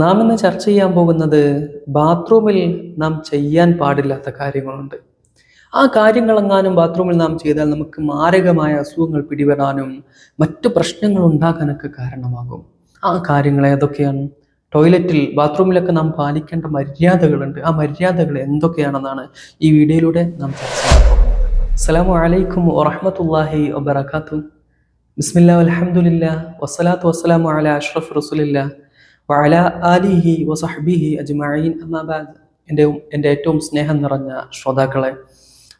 നാം ഇന്ന് ചർച്ച ചെയ്യാൻ പോകുന്നത് ബാത്റൂമിൽ നാം ചെയ്യാൻ പാടില്ലാത്ത കാര്യങ്ങളുണ്ട്. ആ കാര്യങ്ങളെങ്ങാനും ബാത്റൂമിൽ നാം ചെയ്താൽ നമുക്ക് മാരകമായ അസുഖങ്ങൾ പിടിപെടാനും മറ്റു പ്രശ്നങ്ങൾ ഉണ്ടാകാനൊക്കെ കാരണമാകും. ആ കാര്യങ്ങൾ ഏതൊക്കെയാണ്? ടോയ്ലറ്റിൽ ബാത്റൂമിലൊക്കെ നാം പാലിക്കേണ്ട മര്യാദകളുണ്ട്. ആ മര്യാദകൾ എന്തൊക്കെയാണെന്നാണ് ഈ വീഡിയോയിലൂടെ നാം ചർച്ച ചെയ്യാൻ പോകുന്നത്. അസ്സലാമു അലൈക്കും വറഹ്മത്തുള്ളാഹി ബിസ്മില്ലാഹിർ റഹ്മാനിർ റഹീം വസ്സലാത്തു വസ്സലാമു അലാ അഷ്റഫ് റസൂലില്ലാ വഅല ആലിഹി വസഹ്ബിഹി അജ്മഈൻ അമ്മാബാദ് എന്റെ എന്റെ ഏറ്റവും സ്നേഹം നിറഞ്ഞ ശ്രോതാക്കളെ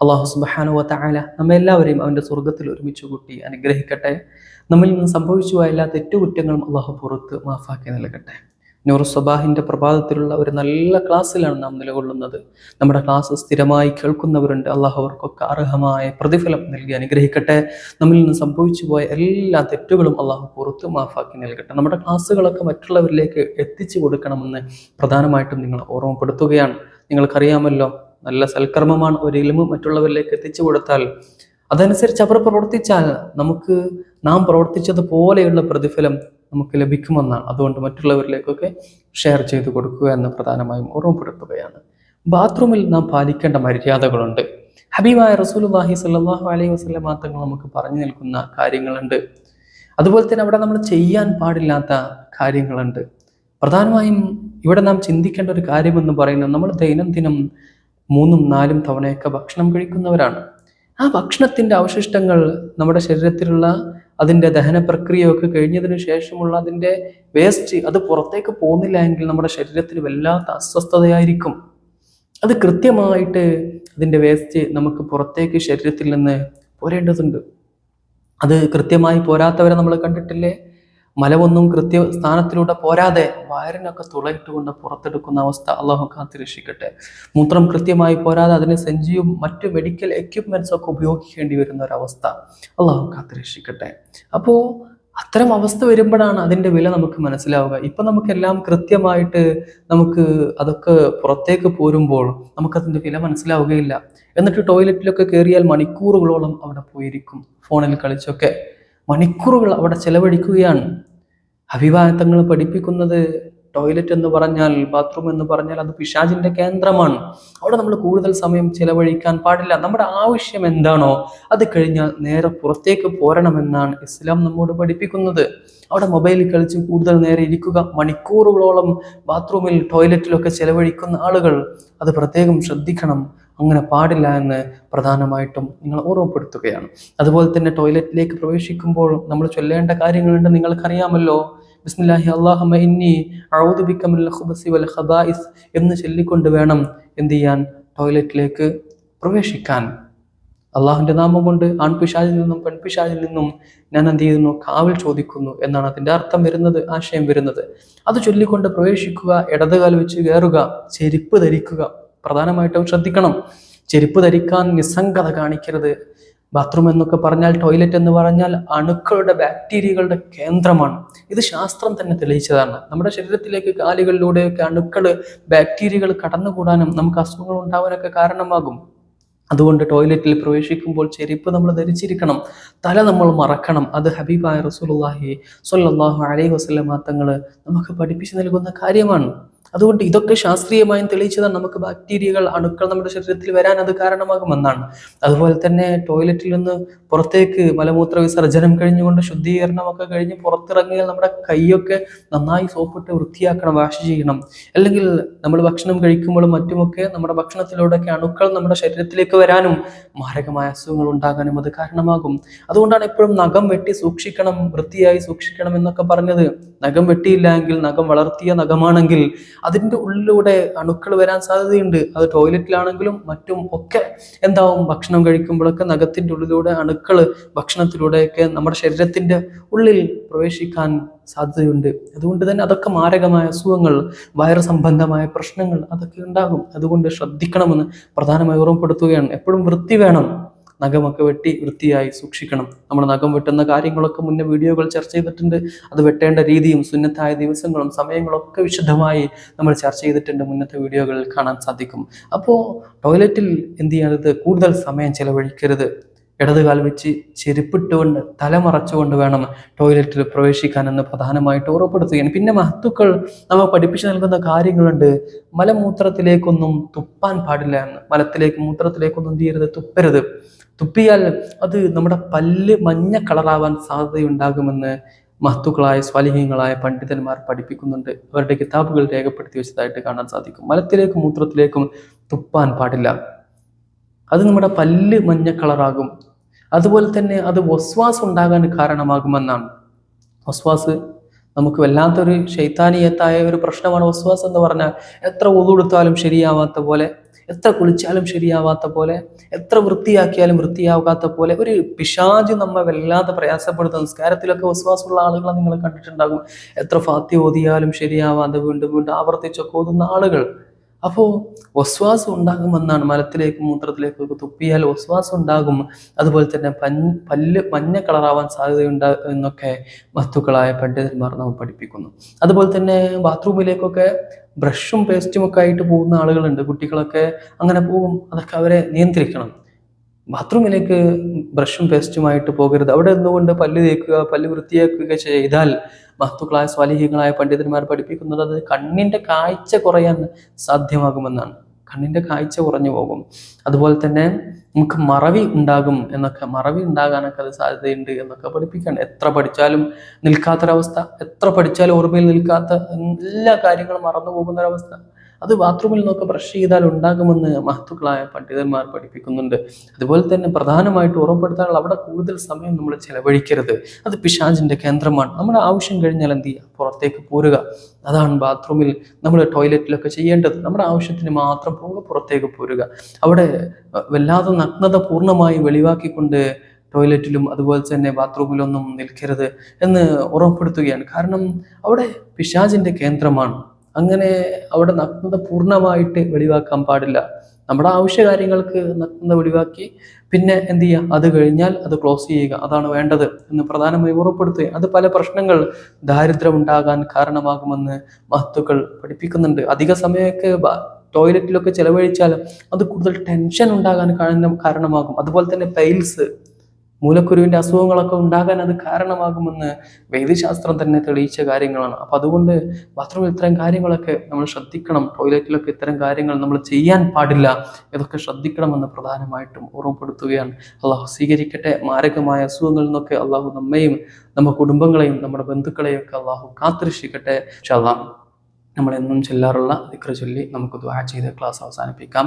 അള്ളാഹു സുബ്ഹാനഹു വ നമ്മെ നമ്മെല്ലാവരെയും അവന്റെ സ്വർഗത്തിൽ ഒരുമിച്ച് കൂട്ടി അനുഗ്രഹിക്കട്ടെ. നമ്മിൽ നിന്ന് സംഭവിച്ചു എല്ലാ തെറ്റുകുറ്റങ്ങളും അള്ളാഹു പുറത്ത് മാഫാക്കി നൽകട്ടെ. നൂർ സബാഹിന്റെ പ്രഭാതത്തിലുള്ള ഒരു നല്ല ക്ലാസ്സിലാണ് നാം നിലകൊള്ളുന്നത്. നമ്മുടെ ക്ലാസ് സ്ഥിരമായി കേൾക്കുന്നവരുണ്ട്. അള്ളാഹു അവർക്കൊക്കെ അർഹമായ പ്രതിഫലം നൽകി അനുഗ്രഹിക്കട്ടെ. നമ്മിൽ നിന്ന് സംഭവിച്ചു പോയ എല്ലാ തെറ്റുകളും അള്ളാഹു പുറത്ത് മാഫാക്കി നൽകട്ടെ. നമ്മുടെ ക്ലാസ്സുകളൊക്കെ മറ്റുള്ളവരിലേക്ക് എത്തിച്ചു കൊടുക്കണമെന്ന് പ്രധാനമായിട്ടും നിങ്ങൾ ഓർമ്മപ്പെടുത്തുകയാണ്. നിങ്ങൾക്കറിയാമല്ലോ നല്ല സൽക്കർമ്മമാണ് ഒരു ഇലിമ് മറ്റുള്ളവരിലേക്ക് എത്തിച്ചു കൊടുത്താൽ അതനുസരിച്ച് അവർ പ്രവർത്തിച്ചാൽ നമുക്ക് നാം പ്രവർത്തിച്ചതുപോലെയുള്ള പ്രതിഫലം നമുക്ക് ലഭിക്കുമെന്നാണ്. അതുകൊണ്ട് മറ്റുള്ളവരിലേക്കൊക്കെ ഷെയർ ചെയ്ത് കൊടുക്കുക എന്ന് പ്രധാനമായും ഓർമ്മപ്പെടുത്തുകയാണ്. ബാത്റൂമിൽ നാം പാലിക്കേണ്ട മര്യാദകളുണ്ട്. ഹബീബായ റസൂലുള്ളാഹി സ്വല്ലല്ലാഹു അലൈഹി വസ്ലം മാത്രങ്ങൾ നമുക്ക് പറഞ്ഞു നിൽക്കുന്ന കാര്യങ്ങളുണ്ട്. അതുപോലെ തന്നെ അവിടെ നമ്മൾ ചെയ്യാൻ പാടില്ലാത്ത കാര്യങ്ങളുണ്ട്. പ്രധാനമായും ഇവിടെ നാം ചിന്തിക്കേണ്ട ഒരു കാര്യമെന്ന് പറയുന്നത് നമ്മൾ ദൈനംദിനം മൂന്നും നാലും തവണയൊക്കെ ഭക്ഷണം കഴിക്കുന്നവരാണ്. ആ ഭക്ഷണത്തിന്റെ അവശിഷ്ടങ്ങൾ നമ്മുടെ ശരീരത്തിലുള്ള അതിന്റെ ദഹന പ്രക്രിയയൊക്കെ കഴിഞ്ഞതിന് ശേഷമുള്ള അതിന്റെ വേസ്റ്റ് അത് പുറത്തേക്ക് പോകുന്നില്ല എങ്കിൽ നമ്മുടെ ശരീരത്തിൽ വല്ലാത്ത അസ്വസ്ഥതയായിരിക്കും. അത് കൃത്യമായിട്ട് അതിന്റെ വേസ്റ്റ് നമുക്ക് പുറത്തേക്ക് ശരീരത്തിൽ നിന്ന് പോരേണ്ടതുണ്ട്. അത് കൃത്യമായി പോരാത്തവരെ നമ്മൾ കണ്ടിട്ടില്ലേ? മലമൊന്നും കൃത്യ സ്ഥാനത്തിലൂടെ പോരാതെ വയറിനൊക്കെ തുളയിട്ടുകൊണ്ട് പുറത്തെടുക്കുന്ന അവസ്ഥ അള്ളാഹു കാത്തിരക്ഷിക്കട്ടെ. മൂത്രം കൃത്യമായി പോരാതെ അതിന് സഞ്ചിയും മറ്റു മെഡിക്കൽ എക്യുപ്മെന്റ്സ് ഒക്കെ ഉപയോഗിക്കേണ്ടി വരുന്ന ഒരവസ്ഥ അള്ളാഹു കാത്തിരക്ഷിക്കട്ടെ. അപ്പോൾ അത്തരം അവസ്ഥ വരുമ്പോഴാണ് അതിന്റെ വില നമുക്ക് മനസ്സിലാവുക. ഇപ്പം നമുക്കെല്ലാം കൃത്യമായിട്ട് നമുക്ക് അതൊക്കെ പുറത്തേക്ക് പോരുമ്പോൾ നമുക്കതിന്റെ വില മനസ്സിലാവുകയില്ല. എന്നിട്ട് ടോയ്ലറ്റിലൊക്കെ കയറിയാൽ മണിക്കൂറുകളോളം അവിടെ പോയിരിക്കും ഫോണിൽ കളിച്ചൊക്കെ. മണിക്കൂറുകൾ അവിടെ ചെലവഴിക്കുകയാണ്. അഭിഭാഗത്തങ്ങൾ പഠിപ്പിക്കുന്നത് ടോയ്ലറ്റ് എന്ന് പറഞ്ഞാൽ ബാത്റൂം എന്ന് പറഞ്ഞാൽ അത് പിശാചിന്റെ കേന്ദ്രമാണ്. അവിടെ നമ്മൾ കൂടുതൽ സമയം ചെലവഴിക്കാൻ പാടില്ല. നമ്മുടെ ആവശ്യം എന്താണോ അത് കഴിഞ്ഞാൽ നേരെ പുറത്തേക്ക് പോരണമെന്നാണ് ഇസ്ലാം നമ്മോട് പഠിപ്പിക്കുന്നത്. അവിടെ മൊബൈലിൽ കളിച്ച് കൂടുതൽ നേരെ ഇരിക്കുക. മണിക്കൂറുകളോളം ബാത്റൂമിൽ ടോയ്ലറ്റിലൊക്കെ ചെലവഴിക്കുന്ന ആളുകൾ അത് പ്രത്യേകം ശ്രദ്ധിക്കണം. അങ്ങനെ പാടില്ല എന്ന് പ്രധാനമായിട്ടും നിങ്ങൾ ഓർമ്മപ്പെടുത്തുകയാണ്. അതുപോലെ തന്നെ ടോയ്ലറ്റിലേക്ക് പ്രവേശിക്കുമ്പോൾ നമ്മൾ ചൊല്ലേണ്ട കാര്യങ്ങളുണ്ട്. നിങ്ങൾക്കറിയാമല്ലോ. ബിസ്മില്ലാഹി അള്ളാഹുമ ഇന്നി ഔദു ബിക മിനൽ ഖുബസി വൽ ഖബായിസ് എന്ന് ചൊല്ലിക്കൊണ്ട് വേണം എന്ത് ചെയ്യാൻ? ടോയ്ലറ്റിലേക്ക് പ്രവേശിക്കാൻ. അള്ളാഹുവിന്റെ നാമം കൊണ്ട് ആൺപിശാചിൽ നിന്നും പെൺപിശാചിൽ നിന്നും ഞാൻ എന്ത് ചെയ്യുന്നു? കാവൽ ചോദിക്കുന്നു എന്നാണ് അതിന്റെ അർത്ഥം വരുന്നത് ആശയം വരുന്നത്. അത് ചൊല്ലിക്കൊണ്ട് പ്രവേശിക്കുക ഇടതുകാൽ വെച്ച് കയറുക ചെരുപ്പ് ധരിക്കുക. പ്രധാനമായിട്ടും ശ്രദ്ധിക്കണം. ചെരുപ്പ് ധരിക്കാൻ നിസ്സംഗത കാണിക്കരുത്. ബാത്റൂം എന്നൊക്കെ പറഞ്ഞാൽ ടോയ്ലറ്റ് എന്ന് പറഞ്ഞാൽ അണുക്കളുടെ ബാക്ടീരിയകളുടെ കേന്ദ്രമാണ്. ഇത് ശാസ്ത്രം തന്നെ തെളിയിച്ചതാണ്. നമ്മുടെ ശരീരത്തിലേക്ക് കാലുകളിലൂടെയൊക്കെ അണുക്കൾ ബാക്ടീരിയകൾ കടന്നുകൂടാനും നമുക്ക് അസുഖങ്ങൾ ഉണ്ടാവാനൊക്കെ കാരണമാകും. അതുകൊണ്ട് ടോയ്ലറ്റിൽ പ്രവേശിക്കുമ്പോൾ ചെരുപ്പ് നമ്മൾ ധരിച്ചിരിക്കണം. തല നമ്മൾ മറക്കണം. അത് ഹബീബായ റസൂലുള്ളാഹി സ്വല്ലല്ലാഹു അലൈഹി വസല്ലമ തങ്ങൾ നമുക്ക് പഠിപ്പിച്ചു നൽകുന്ന കാര്യമാണ്. അതുകൊണ്ട് ഇതൊക്കെ ശാസ്ത്രീയമായും തെളിയിച്ചതാണ് നമുക്ക് ബാക്ടീരിയകൾ അണുക്കൾ നമ്മുടെ ശരീരത്തിൽ വരാൻ അത് കാരണമാകുമെന്നാണ്. അതുപോലെ തന്നെ ടോയ്ലറ്റിൽ നിന്ന് പുറത്തേക്ക് മലമൂത്ര വിസർജനം കഴിഞ്ഞുകൊണ്ട് ശുദ്ധീകരണമൊക്കെ കഴിഞ്ഞ് പുറത്തിറങ്ങിയാൽ നമ്മുടെ കൈയൊക്കെ നന്നായി സോപ്പിട്ട് വൃത്തിയാക്കണം വാഷ് ചെയ്യണം. അല്ലെങ്കിൽ നമ്മൾ ഭക്ഷണം കഴിക്കുമ്പോഴും മറ്റുമൊക്കെ നമ്മുടെ ഭക്ഷണത്തിലൂടെയൊക്കെ അണുക്കൾ നമ്മുടെ ശരീരത്തിലേക്ക് വരാനും മാരകമായ അസുഖങ്ങൾ ഉണ്ടാകാനും അത് കാരണമാകും. അതുകൊണ്ടാണ് എപ്പോഴും നഖം വെട്ടി സൂക്ഷിക്കണം വൃത്തിയായി സൂക്ഷിക്കണം എന്നൊക്കെ പറഞ്ഞത്. നഖം വെട്ടിയില്ല എങ്കിൽ നഖം വളർത്തിയ നഖമാണെങ്കിൽ അതിന്റെ ഉള്ളിലൂടെ അണുക്കൾ വരാൻ സാധ്യതയുണ്ട്. അത് ടോയ്ലറ്റിലാണെങ്കിലും മറ്റും ഒക്കെ എന്താവും? ഭക്ഷണം കഴിക്കുമ്പോഴൊക്കെ നഖത്തിന്റെ ഉള്ളിലൂടെ അണുക്കൾ ഭക്ഷണത്തിലൂടെയൊക്കെ നമ്മുടെ ശരീരത്തിന്റെ ഉള്ളിൽ പ്രവേശിക്കാൻ സാധ്യതയുണ്ട്. അതുകൊണ്ട് തന്നെ അതൊക്കെ മാരകമായ അസുഖങ്ങൾ വയറ് സംബന്ധമായ പ്രശ്നങ്ങൾ അതൊക്കെ ഉണ്ടാകും. അതുകൊണ്ട് ശ്രദ്ധിക്കണമെന്ന് പ്രധാനമായി ഓർമ്മപ്പെടുത്തുകയാണ്. എപ്പോഴും വൃത്തി വേണം. നഖമൊക്കെ വെട്ടി വൃത്തിയായി സൂക്ഷിക്കണം. നമ്മൾ നഖം വെട്ടുന്ന കാര്യങ്ങളൊക്കെ മുന്നേ വീഡിയോകൾ ചർച്ച ചെയ്തിട്ടുണ്ട്. അത് വെട്ടേണ്ട രീതിയും സുന്നത്തായ ദിവസങ്ങളും സമയങ്ങളൊക്കെ വിശദമായി നമ്മൾ ചർച്ച ചെയ്തിട്ടുണ്ട് മുന്നത്തെ വീഡിയോകളിൽ കാണാൻ സാധിക്കും. അപ്പോൾ ടോയ്ലറ്റിൽ എന്ത് ചെയ്യരുത് കൂടുതൽ സമയം ചെലവഴിക്കരുത്. ഇടത് കാൽ വെച്ച് ചെരുപ്പിട്ടുകൊണ്ട് തലമറച്ചുകൊണ്ട് വേണം ടോയ്ലറ്റിൽ പ്രവേശിക്കാനെന്ന് പ്രധാനമായിട്ട് ഉറപ്പെടുത്തുകയാണ്. പിന്നെ മഹത്തുക്കൾ നമ്മൾ പഠിപ്പിച്ചു നൽകുന്ന കാര്യങ്ങളുണ്ട്. മലമൂത്രത്തിലേക്കൊന്നും തുപ്പാൻ പാടില്ല എന്ന്. മലത്തിലേക്ക് മൂത്രത്തിലേക്കൊന്നും തീരരുത് തുപ്പരുത്. തുപ്പിയാൽ അത് നമ്മുടെ പല്ല് മഞ്ഞ കളറാവാൻ സാധ്യതയുണ്ടാകുമെന്ന് മഹത്തുക്കളായ സ്വാലിഹ്യങ്ങളായ പണ്ഡിതന്മാർ പഠിപ്പിക്കുന്നുണ്ട്. അവരുടെ കിതാബുകൾ രേഖപ്പെടുത്തി വെച്ചതായിട്ട് കാണാൻ സാധിക്കും. മലത്തിലേക്കും മൂത്രത്തിലേക്കും തുപ്പാൻ പാടില്ല. അത് നമ്മുടെ പല്ല് മഞ്ഞ കളറാകും. അതുപോലെ തന്നെ അത് വസ്വാസ് ഉണ്ടാകാൻ കാരണമാകുമെന്നാണ്. വസ്വാസ് നമുക്ക് വല്ലാത്തൊരു ശൈത്താനീയത്തായ ഒരു പ്രശ്നമാണ് വസ്വാസ് എന്ന് പറഞ്ഞാൽ എത്ര ഒതുകൊടുത്താലും ശരിയാവാത്ത പോലെ എത്ര കുളിച്ചാലും ശരിയാവാത്ത പോലെ എത്ര വൃത്തിയാക്കിയാലും വൃത്തിയാകാത്ത പോലെ ഒരു പിശാജ് നമ്മെ വല്ലാതെ പ്രയാസപ്പെടുത്തുന്ന നിസ്കാരത്തിലൊക്കെ വിശ്വാസമുള്ള ആളുകളെ നിങ്ങൾ കണ്ടിട്ടുണ്ടാകും. എത്ര ഫാത്തി ഓതിയാലും ശരിയാവാതെ വീണ്ടും വീണ്ടും ആവർത്തിച്ചൊക്കെ ഓതുന്ന ആളുകൾ. അപ്പോൾ വസ്വാസം ഉണ്ടാകുമെന്നാണ് മലത്തിലേക്കും മൂത്രത്തിലേക്കും ഒക്കെ തുപ്പിയാൽ വസ്വാസം ഉണ്ടാകും. അതുപോലെ തന്നെ പല്ല് മഞ്ഞ കളറാവാൻ സാധ്യതയുണ്ട് എന്നൊക്കെ വസ്തുക്കളായ പണ്ഡിതന്മാർ നമ്മൾ പഠിപ്പിക്കുന്നു. അതുപോലെ തന്നെ ബാത്റൂമിലേക്കൊക്കെ ബ്രഷും പേസ്റ്റും ഒക്കെ ആയിട്ട് പോകുന്ന ആളുകളുണ്ട് കുട്ടികളൊക്കെ അങ്ങനെ പോകും അതൊക്കെ അവരെ നിയന്ത്രിക്കണം. ബാത്റൂമിലേക്ക് ബ്രഷും പേസ്റ്റുമായിട്ട് പോകരുത്. അവിടെ നിന്നുകൊണ്ട് പല്ല് തേക്കുക പല്ല് വൃത്തിയാക്കുക ചെയ്താൽ മഹത്തുക്കളായ സ്വാലിഹികളായ പണ്ഡിതന്മാർ പഠിപ്പിക്കുന്നത് അത് കണ്ണിന്റെ കാഴ്ച കുറയാൻ സാധ്യമാകുമെന്നാണ്. കണ്ണിന്റെ കാഴ്ച കുറഞ്ഞു പോകും. അതുപോലെ തന്നെ നമുക്ക് മറവി ഉണ്ടാകും എന്നൊക്കെ മറവി ഉണ്ടാകാനൊക്കെ അത് സാധ്യതയുണ്ട് എന്നൊക്കെ പഠിപ്പിക്കുകയാണ് എത്ര പഠിച്ചാലും നിൽക്കാത്തൊരവസ്ഥ എത്ര പഠിച്ചാലും ഓർമ്മയിൽ നിൽക്കാത്ത എല്ലാ കാര്യങ്ങളും മറന്നു പോകുന്നൊരവസ്ഥ. അത് ബാത്റൂമിൽ നിന്നൊക്കെ ബ്രഷ് ചെയ്താൽ ഉണ്ടാകുമെന്ന് മഹത്തുക്കളായ പണ്ഡിതന്മാർ പഠിപ്പിക്കുന്നുണ്ട്. അതുപോലെ തന്നെ പ്രധാനമായിട്ട് ഉറപ്പെടുത്താനുള്ള അവിടെ കൂടുതൽ സമയം നമ്മൾ ചെലവഴിക്കരുത്. അത് പിശാജിന്റെ കേന്ദ്രമാണ്. നമ്മുടെ ആവശ്യം കഴിഞ്ഞാൽ എന്ത് ചെയ്യുക? പുറത്തേക്ക് പോരുക. അതാണ് ബാത്റൂമിൽ നമ്മൾ ടോയ്ലറ്റിലൊക്കെ ചെയ്യേണ്ടത്. നമ്മുടെ ആവശ്യത്തിന് മാത്രം പോവുക പുറത്തേക്ക് പോരുക. അവിടെ വല്ലാതെ നഗ്നത പൂർണമായി വെളിവാക്കിക്കൊണ്ട് ടോയ്ലറ്റിലും അതുപോലെ തന്നെ ബാത്റൂമിലൊന്നും നിൽക്കരുത് എന്ന് ഉറപ്പെടുത്തുകയാണ് കാരണം അവിടെ പിശാജിന്റെ കേന്ദ്രമാണ്. അങ്ങനെ അവിടെ നഗ്നത പൂർണമായിട്ട് വെളിവാക്കാൻ പാടില്ല. നമ്മുടെ ആവശ്യ കാര്യങ്ങൾക്ക് നഗ്നത വെളിവാക്കി പിന്നെ എന്ത് ചെയ്യുക അത് കഴിഞ്ഞാൽ അത് ക്ലോസ് ചെയ്യുക. അതാണ് വേണ്ടത് എന്ന് പ്രധാനമായി ഉറപ്പെടുത്തുക അത് പല പ്രശ്നങ്ങൾ ദാരിദ്ര്യം ഉണ്ടാകാൻ കാരണമാകുമെന്ന് മഹത്തുക്കൾ പഠിപ്പിക്കുന്നുണ്ട്. അധിക സമയമൊക്കെ ടോയ്ലറ്റിലൊക്കെ ചെലവഴിച്ചാൽ അത് കൂടുതൽ ടെൻഷൻ ഉണ്ടാകാൻ കാരണം കാരണമാകും. അതുപോലെ തന്നെ പൈൽസ് മൂലക്കുരുവിന്റെ അസുഖങ്ങളൊക്കെ ഉണ്ടാകാൻ അത് കാരണമാകുമെന്ന് വൈദ്യശാസ്ത്രം തന്നെ തെളിയിച്ച കാര്യങ്ങളാണ്. അപ്പം അതുകൊണ്ട് ബാത്റൂമിൽ ഇത്തരം കാര്യങ്ങളൊക്കെ നമ്മൾ ശ്രദ്ധിക്കണം. ടോയ്ലറ്റിലൊക്കെ ഇത്തരം കാര്യങ്ങൾ നമ്മൾ ചെയ്യാൻ പാടില്ല. ഇതൊക്കെ ശ്രദ്ധിക്കണമെന്ന് പ്രധാനമായിട്ടും ഓർമ്മപ്പെടുത്തുകയാണ്. അള്ളാഹു സ്വീകരിക്കട്ടെ. മാരകമായ അസുഖങ്ങളിൽ നിന്നൊക്കെ അള്ളാഹു നമ്മയും നമ്മുടെ കുടുംബങ്ങളെയും നമ്മുടെ ബന്ധുക്കളെയും ഒക്കെ അള്ളാഹു കാത്തിരക്ഷിക്കട്ടെ. പക്ഷെ അള്ളാഹ് നമ്മൾ എന്നും ചൊല്ലാറുള്ള ദിക്ര ചൊല്ലി നമുക്ക് ദുആ ചെയ്ത് ക്ലാസ് അവസാനിപ്പിക്കാം.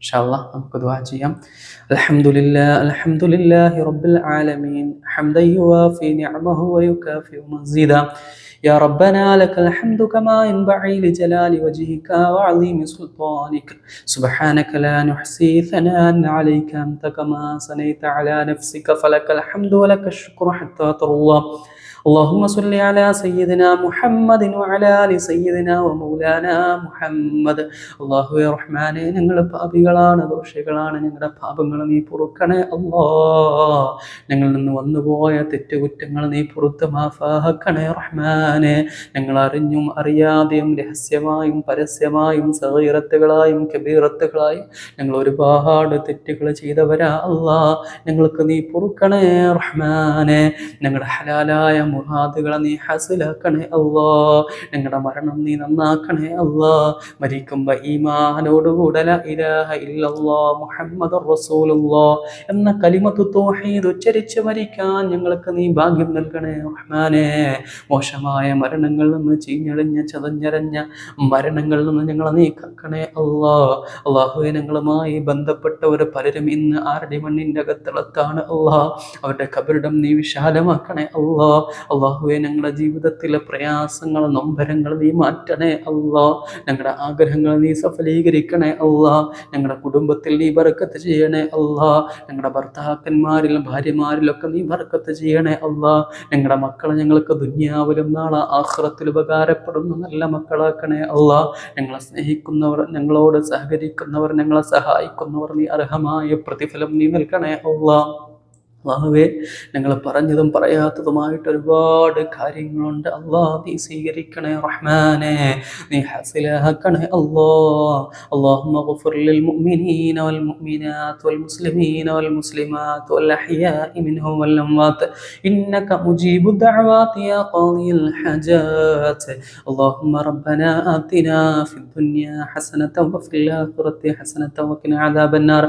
إن شاء الله നമുക്ക് ദുആ ചെയ്യാം الحمد لله الحمد لله رب العالمين حمدا يوافي نعمه ويكافئ مزيدا يا ربنا لك الحمد كما ينبغي لجلال وجهك وعظيم سلطانك سبحانك لا نحصي ثناء عليك أنت كما صنيت على نفسك فلك الحمد ولك الشكر حتى ترضى اللهم صل على سيدنا محمد وعلى آل سيدنا ومولانا മുഹമ്മദ് അള്ളാഹു റഹ്മാനെ ഞങ്ങൾ പാപികളാണ് ദോഷികളാണ് ഞങ്ങളുടെ പാപങ്ങൾ നീ പൊറുക്കണേ അല്ലാ ഞങ്ങളിൽ നിന്ന് വന്നുപോയ തെറ്റുകുറ്റങ്ങൾ നീ പുറത്ത് മാഫാക്കണേ റഹ്മാനെ ഞങ്ങൾ അറിഞ്ഞും അറിയാതെയും രഹസ്യമായും പരസ്യമായും സഹീറത്തുകളായും കബീറത്തുകളായും ഞങ്ങൾ ഒരുപാട് തെറ്റുകൾ ചെയ്തവരാ അല്ലാ ഞങ്ങൾക്ക് നീ പൊറുക്കണേ റഹ്മാനെ ഞങ്ങളുടെ ഹലാലായ മുറാദുകളെ നീ ഹസിലാക്കണേ അള്ളാ ഞങ്ങളുടെ മരണം നീ നന്നാക്കണേ അള്ളാ മരിക്കുമ്പോ ഈമാനോടുകൂടെ ലാ ഇലാഹ ഇല്ലല്ലാ എന്ന കലിമത്ത് തൗഹീദ് ഉച്ചരിച്ച് മരിക്കാൻ ഞങ്ങൾക്ക് നീ ഭാഗ്യം നൽകണേ റഹ്മാനെ. മോശമായ മരണങ്ങളിൽ നിന്ന് ചീഞ്ഞളിഞ്ഞ ചതഞ്ഞരഞ്ഞ മരണങ്ങളിൽ നിന്ന് ഞങ്ങളെ നീ കക്കണേ അല്ലാ. അള്ളാഹുവെ ഞങ്ങളുമായി ബന്ധപ്പെട്ടവർ പലരും ഇന്ന് ആരുടെ മണ്ണിന്റെ അകത്തളത്താണ് അള്ളാ അവരുടെ കബരിടം നീ വിശാലമാക്കണേ അല്ലാ. അള്ളാഹുവെ ഞങ്ങളുടെ ജീവിതത്തിലെ പ്രയാസങ്ങൾ നൊമ്പരങ്ങൾ നീ മാറ്റണേ അള്ളാ. ഞങ്ങളുടെ ആഗ്രഹങ്ങൾ നീ സഫലീകരിക്കണേ അള്ളാ. ഞങ്ങളുടെ കുടുംബത്തിൽ നീ ബർക്കത്ത് ചെയ്യണേ അള്ളാ. ഞങ്ങളുടെ ഭർത്താക്കന്മാരിലും ഭാര്യമാരിലൊക്കെ നീ ബർക്കത്ത് ചെയ്യണേ അള്ളാ. ഞങ്ങളുടെ മക്കളെ ഞങ്ങൾക്ക് ദുന്യാവിലും നാളെ ആഹ്റത്തിൽ ഉപകാരപ്പെടുന്ന നല്ല മക്കളാക്കണേ അള്ളാ. ഞങ്ങളെ സ്നേഹിക്കുന്നവർ ഞങ്ങളോട് സഹകരിക്കുന്നവർ ഞങ്ങളെ സഹായിക്കുന്നവർ നീ അർഹമായ പ്രതിഫലം നീ നൽകണേ അള്ളാ. അള്ളാഹുവേ ഞങ്ങൾ പറഞ്ഞതും പറയാത്തതുമായിട്ട് ഒരുപാട് കാര്യങ്ങളുണ്ട് അള്ളാ നീ സ്വീകരിക്കണേ റഹ്മാനെ നീ ഹസിലാക്കണേ അള്ളാ اللهم اغفر للمؤمنين والمؤمنات والمسلمين والمسلمات والأحياء منهم والأموات إنك مجيب الدعوات يا قاضي الحاجات اللهم ربنا آتنا في الدنيا حسنة وفي الآخرة حسنة وقنا عذاب النار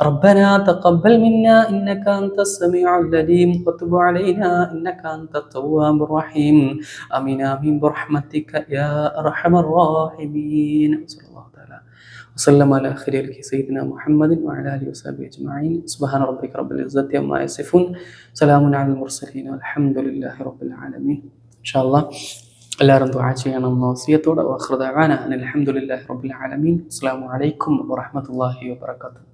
ربنا تقبل منا إنك أنت السميع العليم وتب علينا إنك أنت التواب الرحيم آمين آمين برحمتك يا أرحم الراحمين صلى الله تعالى وسلم على خير سيدنا محمد وعلى آله وصحبه أجمعين سبحان ربك رب العزة عما يصفون سلام على المرسلين والحمد لله رب العالمين إن شاء الله എല്ലാവരും ദുആ ചെയ്യണം വസിയത്തോടെ വഖ്റുദാന അനിൽ ഹംദുലില്ലാഹി റബ്ബിൽ ആലമീൻ അസ്സലാമു അലൈക്കും വറഹ്മത്തുള്ളാഹി വബറകാതുഹു